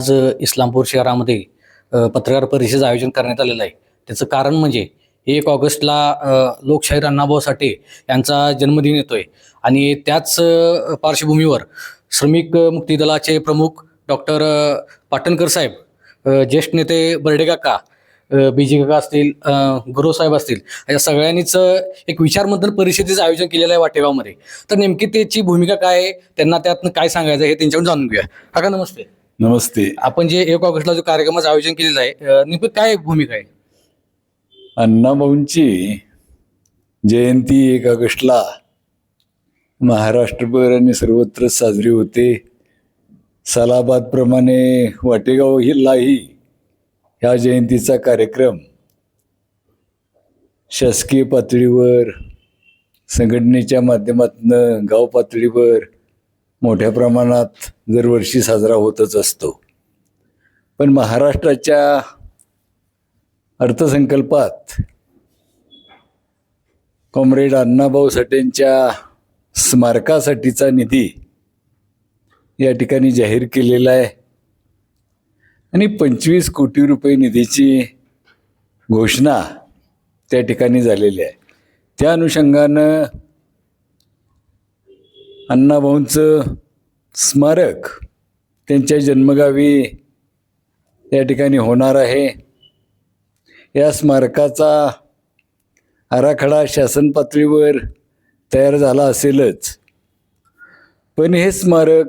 आज इस्लामपूर शहरामध्ये पत्रकार परिषदेचं आयोजन करण्यात आलेलं आहे. त्याचं कारण म्हणजे एक ऑगस्टला लोकशाहीर अण्णाभाऊ साठे यांचा जन्मदिन येतोय. आणि त्याच पार्श्वभूमीवर श्रमिक मुक्ती दलाचे प्रमुख डॉक्टर पाटणकर साहेब ज्येष्ठ नेते बर्डे काका बी जी काका असतील गुरुसाहेब गुरु साहेब असतील या सगळ्यांनीच एक विचारमंथन परिषदेचं आयोजन केलेलं आहे वाटेगावमध्ये. तर नेमकी त्याची भूमिका काय आहे? त्यांना त्यातनं काय सांगायचं हे त्यांच्याकडून जाणून घेऊया. काका नमस्ते. नमस्ते. आपण जे एक ऑगस्टला जो कार्यक्रमाचं आयोजन केलेलं आहे नेमकं काय भूमिका आहे? अण्णाभाऊंची जयंती एक ऑगस्टला महाराष्ट्रभर आणि सर्वत्र साजरी होते. सालाबादप्रमाणे वाटेगाव हिल्लाही ह्या जयंतीचा कार्यक्रम शासकीय पातळीवर संघटनेच्या माध्यमातून गाव पातळीवर मोठ्या प्रमाणात दरवर्षी साजरा होतच असतो. पण महाराष्ट्राच्या अर्थसंकल्पात कॉम्रेड अण्णाभाऊ साठेंच्या स्मारकासाठीचा निधी या ठिकाणी जाहीर केलेला आहे. आणि पंचवीस कोटी रुपये निधीची घोषणा त्या ठिकाणी झालेली आहे. त्या अनुषंगानं अण्णाभाऊंचं स्मारक त्यांच्या जन्मगावी या ठिकाणी होणार आहे. या स्मारकाचा आराखडा शासन पातळीवर तयार झाला असेलच. पण हे स्मारक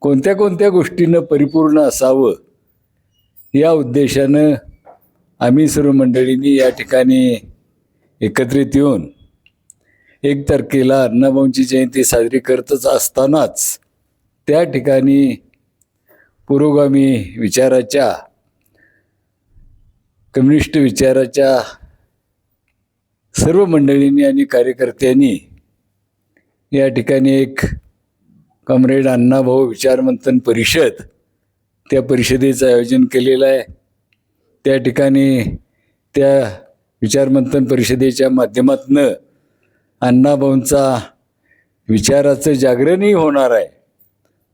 कोणत्या कोणत्या गोष्टीनं परिपूर्ण असावं या उद्देशानं आम्ही सर्व मंडळींनी या ठिकाणी एकत्रित येऊन एक तारखेला अण्णाभाऊंची जयंती साजरी करतच असतानाच. त्या ठिकाणी पुरोगामी विचाराच्या कम्युनिस्ट विचाराच्या सर्व मंडळींनी आणि कार्यकर्त्यांनी या ठिकाणी एक कॉम्रेड अण्णाभाऊ विचारमंथन परिषद त्या परिषदेचं आयोजन केलेलं आहे. त्या ठिकाणी त्या विचारमंथन परिषदेच्या माध्यमातून अण्णाभाऊंचा विचाराचं जागरणही होणार आहे.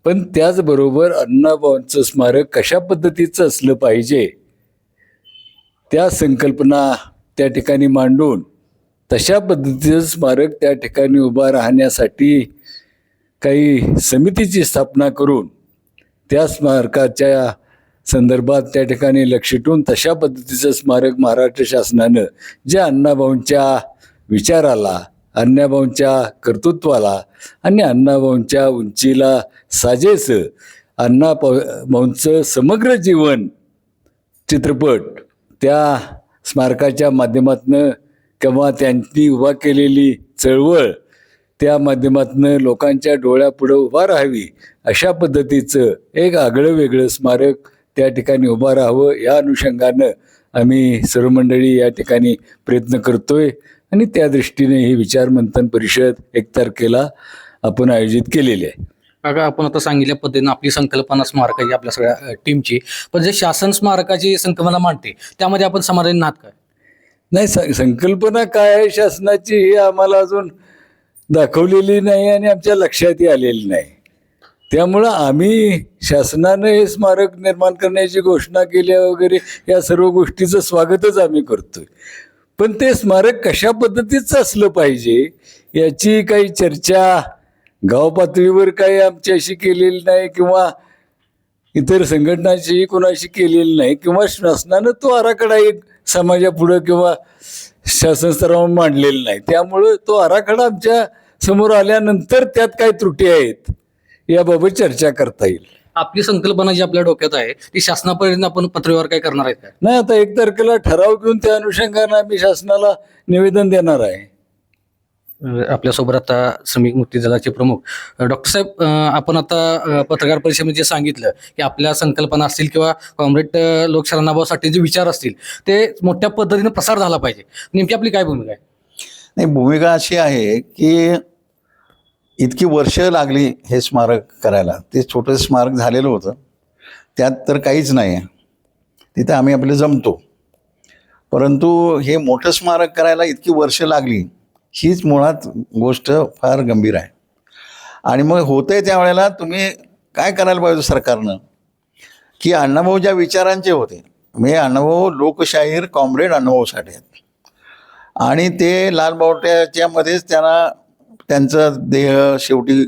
पण त्याचबरोबर अण्णाभाऊंचं स्मारक कशा पद्धतीचं असलं पाहिजे त्या संकल्पना त्या ठिकाणी मांडून तशा पद्धतीचं स्मारक त्या ठिकाणी उभा राहण्यासाठी काही समितीची स्थापना करून त्या स्मारकाच्या संदर्भात त्या ठिकाणी लक्ष ठेवून तशा पद्धतीचं स्मारक महाराष्ट्र शासनानं ज्या अण्णाभाऊंच्या विचाराला अण्णाभाऊंच्या कर्तृत्वाला आणि अण्णाभाऊंच्या उंचीला साजेसं अण्णा भाऊंचं समग्र जीवन. चित्रपट. त्या स्मारकाच्या माध्यमातनं किंवा त्यांनी उभा केलेली चळवळ त्या माध्यमातनं लोकांच्या डोळ्यापुढं उभा राहावी अशा पद्धतीचं एक आगळं वेगळं स्मारक त्या ठिकाणी उभं राहावं या अनुषंगानं आम्ही सर्व मंडळी या ठिकाणी प्रयत्न करतोय. आणि त्या दृष्टीने ही विचारमंथन परिषद एक तारखेला आपण आयोजित केलेली आहे. काका आपण आता सांगितल्या पद्धतीनं आपली संकल्पना स्मारकाची आपल्या सगळ्या टीमची पण जे शासन स्मारकाची संकल्पना मांडते त्यामध्ये आपण समाधानी आहात काय? नाही संकल्पना काय आहे? शासनाची ही आम्हाला अजून दाखवलेली नाही आणि आमच्या लक्षातही आलेली नाही. त्यामुळं आम्ही शासनानं हे स्मारक निर्माण करण्याची घोषणा केली आहे वगैरे या सर्व गोष्टीचं स्वागतच आम्ही करतोय. पण ते स्मारक कशा पद्धतीचं असलं पाहिजे याची काही चर्चा गाव पातळीवर काही आमच्याशी केलेली नाही किंवा इतर संघटनांशीही कोणाशी केलेली नाही किंवा शासनानं तो आराखडा एक समाजापुढं किंवा शासन स्तरावर मांडलेला नाही. त्यामुळं तो आराखडा आमच्यासमोर आल्यानंतर त्यात काय त्रुटी आहेत याबाबत चर्चा करता येईल. आपली संकल्पना जी आपल्या डोक्यात आहे ती शासनापर्यंत आपण पत्रव्यवहार काय करणार आहेत काय नाही आता एक तारखेला ठराव घेऊन त्या अनुषंगानं आम्ही शासनाला निवेदन देणार आहे. आपल्यासोबत आता श्रमिक मुक्ती दलाचे प्रमुख डॉक्टर साहेब आपण आता पत्रकार परिषदेमध्ये जे सांगितलं की आपल्या संकल्पना असतील किंवा कॉम्रेड लोकशाही जे विचार असतील ते मोठ्या पद्धतीने प्रसार झाला पाहिजे. नेमकी आपली काय भूमिका आहे? नाही भूमिका अशी आहे की इतकी वर्ष लागली हे स्मारक करायला. ते छोटं स्मारक झालेलं होतं. त्यात तर काहीच नाही आहे तिथं आम्ही आपले जमतो. परंतु हे मोठं स्मारक करायला इतकी वर्ष लागली हीच मुळात गोष्ट फार गंभीर आहे. आणि मग होतं आहे त्यावेळेला तुम्ही काय करायला पाहिजे सरकारनं? की अण्णाभाऊ ज्या विचारांचे होते म्हणजे अण्णाभाऊ लोकशाहीर कॉम्रेड अण्णाभाऊ साठे आहेत. आणि ते लालबावट्याच्यामध्येच त्यांना त्यांचा देह शेवटी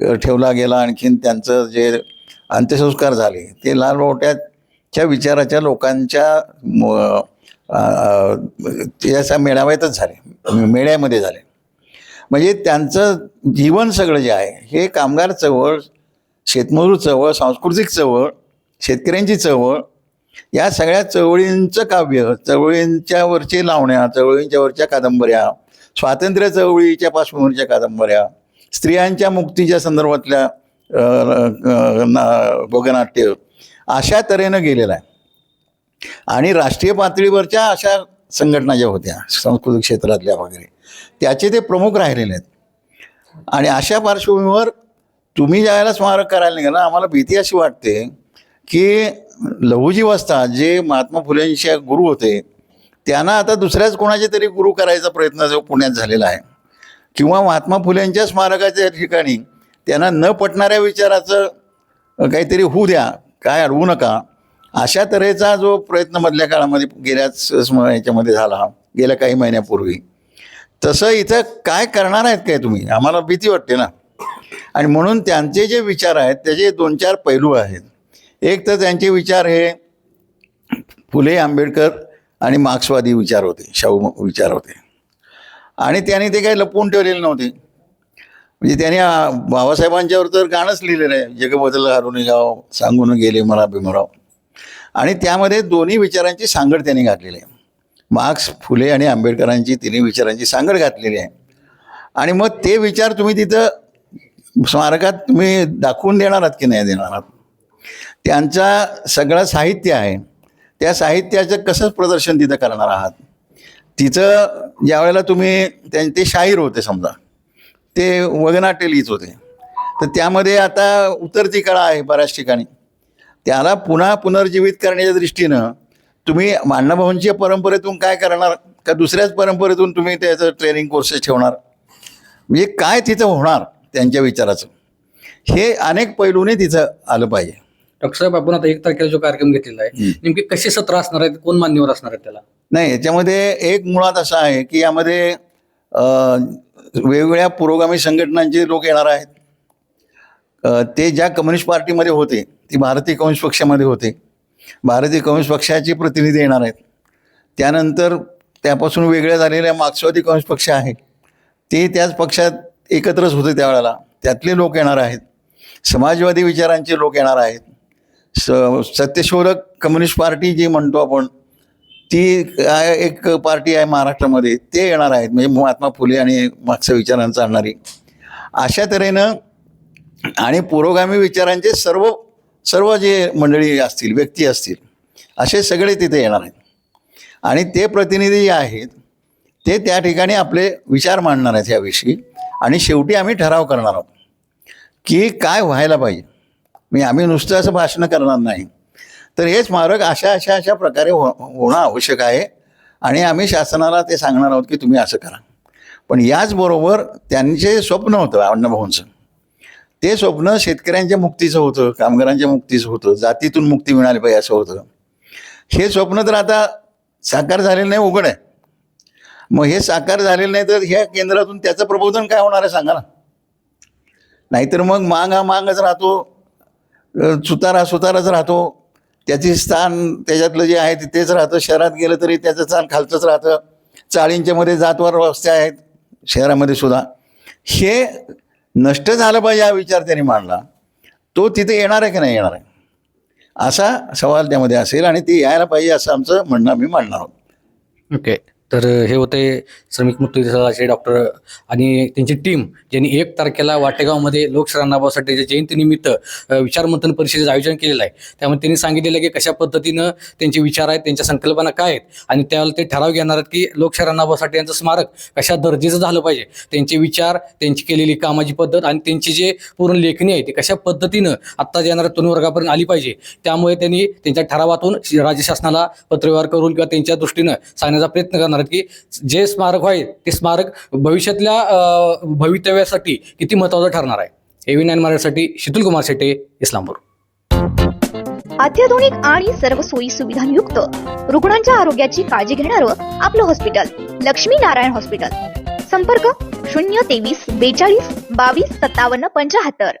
ठेवला गेला. आणखीन त्यांचं जे अंत्यसंस्कार झाले ते लाल मोठ्याच्या विचाराच्या लोकांच्या म- ते मेळाव्यातच झाले मेळ्यामध्ये झाले. म्हणजे त्यांचं जीवन सगळं जे आहे हे कामगार चळवळ शेतमजूर चळवळ सांस्कृतिक चळवळ शेतकऱ्यांची चळवळ या सगळ्या चळवळींचं काव्य चळवळींच्यावरचे लावण्या चळवळींच्यावरच्या कादंबऱ्या स्वातंत्र्य चळवळीच्या पार्श्वभूमीच्या कादंबऱ्या स्त्रियांच्या मुक्तीच्या संदर्भातल्या ना- भोगनाट्य अशा तऱ्हेनं गेलेलं आहे. आणि राष्ट्रीय पातळीवरच्या अशा संघटना ज्या होत्या सांस्कृतिक क्षेत्रातल्या वगैरे त्याचे ते प्रमुख राहिलेले आहेत. आणि अशा पार्श्वभूमीवर तुम्ही ज्यावेळेला स्मारक करायला निघाला आम्हाला भीती अशी वाटते की लहुजी जे महात्मा फुलेंचे गुरु होते त्यांना आता दुसऱ्याच कोणाचे तरी गुरु करायचा प्रयत्न जो पुण्यात झालेला आहे. किंवा महात्मा फुलेंच्या स्मारकाच्या ठिकाणी त्यांना न पटणाऱ्या विचाराचं काहीतरी होऊ द्या काय अडवू नका अशा तऱ्हेचा जो प्रयत्न मधल्या काळामध्ये गेल्याच याच्यामध्ये झाला गेल्या काही महिन्यापूर्वी. तसं इथं काय करणार आहेत काय तुम्ही? आम्हाला भीती वाटते ना. आणि म्हणून त्यांचे जे विचार आहेत त्याचे दोन चार पैलू आहेत. एक तर त्यांचे विचार हे फुले आंबेडकर आणि मार्क्सवादी विचार होते शाहू विचार होते. आणि त्यांनी ते काही लपवून ठेवलेले नव्हते. म्हणजे त्यांनी बाबासाहेबांच्यावर तर गाणंच लिहिलेलं आहे जगबदल हरून गाव सांगून गेले मला भीमराव. आणि त्यामध्ये दोन्ही विचारांची सांगड त्यांनी घातलेली आहे. मार्क्स फुले आणि आंबेडकरांची तिन्ही विचारांची सांगड घातलेली आहे. आणि मग ते विचार तुम्ही तिथं स्मारकात तुम्ही दाखवून देणार आहात की नाही देणार आहात? त्यांचा सगळं साहित्य आहे. त्या साहित्याचं कसं प्रदर्शन तिथं करणार आहात? तिचं ज्या वेळेला तुम्ही त्यां ते शाहीर होते समजा. ते वगनाट्य लिहित होते. तर त्यामध्ये आता उतरती कळा आहे बऱ्याच ठिकाणी. त्याला पुन्हा पुनर्जीवित करण्याच्या दृष्टीनं तुम्ही अण्णाभाऊंच्या परंपरेतून काय करणार? का दुसऱ्याच परंपरेतून तुम्ही त्याचं ट्रेनिंग कोर्सेस ठेवणार? म्हणजे काय तिथं होणार त्यांच्या विचाराचं? हे अनेक पैलूने तिथं आलं पाहिजे. डॉक्टर साहेब आपण आता एक तारखेला जो कार्यक्रम घेतलेला आहे. नेमके कसे सत्र असणार आहेत? कोण मान्यवर असणार आहेत त्याला? नाही याच्यामध्ये एक मुळात असं आहे की यामध्ये वेगवेगळ्या पुरोगामी संघटनांचे लोक येणार आहेत. ते ज्या कम्युनिस्ट पार्टीमध्ये होते ती भारतीय कम्युनिस्ट पक्षामध्ये होते. भारतीय कम्युनिस्ट पक्षाचे प्रतिनिधी येणार आहेत. त्यानंतर त्यापासून वेगळ्या झालेल्या मार्क्सवादी कम्युनिस्ट पक्ष आहे. ते त्याच पक्षात एकत्रच होते त्यावेळेला. त्यातले लोक येणार आहेत. समाजवादी विचारांचे लोक येणार आहेत. स सत्यशोधक कम्युनिस्ट पार्टी जी म्हणतो आपण ती काय एक पार्टी आहे महाराष्ट्रामध्ये ते येणार आहेत. म्हणजे महात्मा फुले आणि मागच्या विचारांचं आणणारी अशा तऱ्हेनं आणि पुरोगामी विचारांचे सर्व सर्व जे मंडळी असतील व्यक्ती असतील असे सगळे तिथे येणार आहेत. आणि ते प्रतिनिधी जे आहेत ते त्या ठिकाणी आपले विचार मांडणार आहेत याविषयी. आणि शेवटी आम्ही ठराव करणार आहोत की काय व्हायला पाहिजे. मी आम्ही नुसतं असं भाषणं करणार नाही. तर हे स्मारक अशा अशा अशा प्रकारे हो होणं आवश्यक आहे. आणि आम्ही शासनाला ते सांगणार आहोत की तुम्ही असं करा. पण याचबरोबर त्यांचे स्वप्न होतं अण्णाभाऊंचं ते स्वप्न शेतकऱ्यांच्या मुक्तीचं होतं कामगारांच्या मुक्तीचं होतं जातीतून मुक्ती मिळाली पाहिजे असं होतं. हे स्वप्न तर आता साकार झालेलं नाही उघड आहे. मग हे साकार झालेलं नाही तर ह्या केंद्रातून त्याचं प्रबोधन काय होणार आहे सांगा ना. नाहीतर मग मांग हा मांगच राहतो. सुतारा सुताराच राहतो. त्याची स्थान त्याच्यातलं जे आहे तिथेच तेच राहतं. शहरात गेलं तरी त्याचं स्थान खालचंच राहतं. चाळींच्या मध्ये जातवार रस्ते आहेत शहरामध्ये सुद्धा. हे नष्ट झालं पाहिजे हा विचार त्यांनी मांडला. तो तिथे येणार आहे की नाही येणार आहे? असा सवाल त्यामध्ये असेल आणि ते यायला पाहिजे असं आमचं म्हणणं आम्ही मांडणार आहोत. ओके. तर हे होते श्रमिक मुक्ती डॉक्टर आणि त्यांची टीम ज्यांनी एक तारखेला वाटेगावमध्ये लोकशाही अण्णाभाऊसाठी जयंतीनिमित्त विचारमंथन परिषदेचं आयोजन केलेलं आहे. त्यामुळे त्यांनी सांगितलेलं आहे की कशा पद्धतीनं त्यांचे विचार आहेत त्यांच्या संकल्पना काय आहेत आणि त्यावेळेला ते ठराव घेणार आहेत की लोकशाही अण्णाभाऊसाठी यांचं स्मारक कशा दर्जेचं झालं पाहिजे. त्यांचे विचार त्यांची केलेली कामाची पद्धत आणि त्यांची जे पूर्ण लेखणी आहे ती कशा पद्धतीनं आत्ता येणाऱ्या तरुण वर्गापर्यंत आली पाहिजे त्यामुळे त्यांनी त्यांच्या ठरावातून राज्य शासनाला पत्रव्यवहार करून किंवा त्यांच्या दृष्टीनं सांगण्याचा प्रयत्न करणार आहेत की जे स्मारक आहे ते स्मारक भविष्यातल्या भवितव्यासाठी किती महत्वाचं ठरणार आहे? एव्ही नाईन मराठीसाठी शीतल कुमार शेटे इस्लामपूर. अत्याधुनिक आणि सर्व सोयी सुविधांयुक्त रुग्णांच्या आरोग्याची काळजी घेणारं आपलं हॉस्पिटल लक्ष्मी नारायण हॉस्पिटल संपर्क शून्य तेवीस बेचाळीस बावीस सत्तावन्न पंचाहत्तर.